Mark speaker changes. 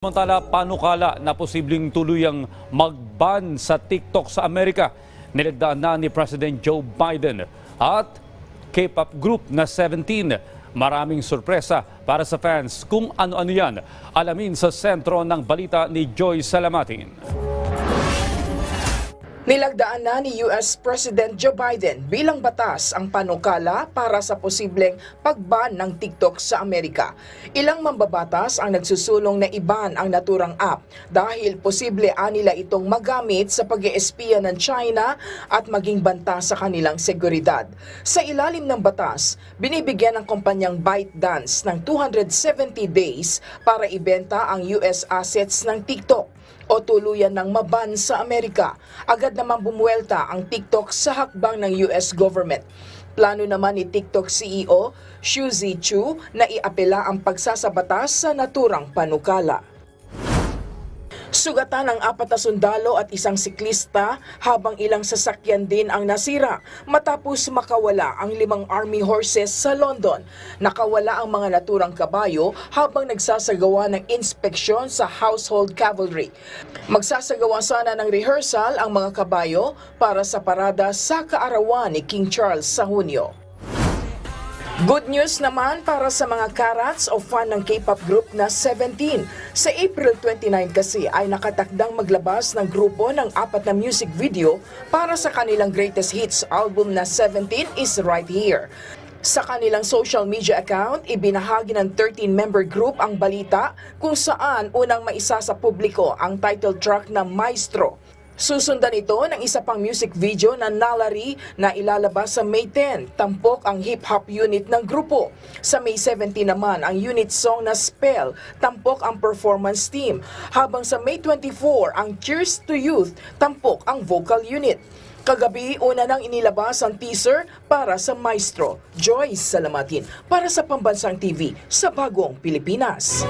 Speaker 1: Samantala, panukala na posibleng tuluyang mag-ban sa TikTok sa Amerika. Nilagdaan na ni President Joe Biden at K-pop group na 17. Maraming sorpresa para sa fans kung ano-ano yan. Alamin sa sentro ng balita ni Joy Salamatin.
Speaker 2: Nilagdaan na ni US President Joe Biden bilang batas ang panukala para sa posibleng pagban ng TikTok sa Amerika. Ilang mambabatas ang nagsusulong na iban ang naturang app dahil posible anila itong magamit sa pag espiya ng China at maging banta sa kanilang seguridad. Sa ilalim ng batas, binibigyan ng kumpanyang ByteDance ng 270 days para ibenta ang US assets ng TikTok o tuluyan ng maban sa Amerika. Agad naman bumuelta ang TikTok sa hakbang ng US government. Plano naman ni TikTok CEO Xu Zichu na iapela ang pagsasabatas sa naturang panukala. Sugatan ang apat na sundalo at isang siklista habang ilang sasakyan din ang nasira matapos makawala ang limang army horses sa London. Nakawala ang mga naturang kabayo habang nagsasagawa ng inspeksyon sa household cavalry. Magsasagawa sana ng rehearsal ang mga kabayo para sa parada sa kaarawan ni King Charles sa Hunyo. Good news naman para sa mga karats o fan ng K-pop group na 17. Sa April 29 kasi ay nakatakdang maglabas ng grupo ng apat na music video para sa kanilang greatest hits album na 17 is Right Here. Sa kanilang social media account, ibinahagi ng 13-member group ang balita kung saan unang maisa sa publiko ang title track na Maestro. Susundan ito ng isa pang music video na Nalari na ilalabas sa May 10. Tampok ang hip-hop unit ng grupo. Sa May 17 naman ang unit song na Spell. Tampok ang performance team. Habang sa May 24 ang Cheers to Youth. Tampok ang vocal unit. Kagabi, una nang inilabas ang teaser para sa Maestro. Joyce Salamatin para sa Pambansang TV sa Bagong Pilipinas.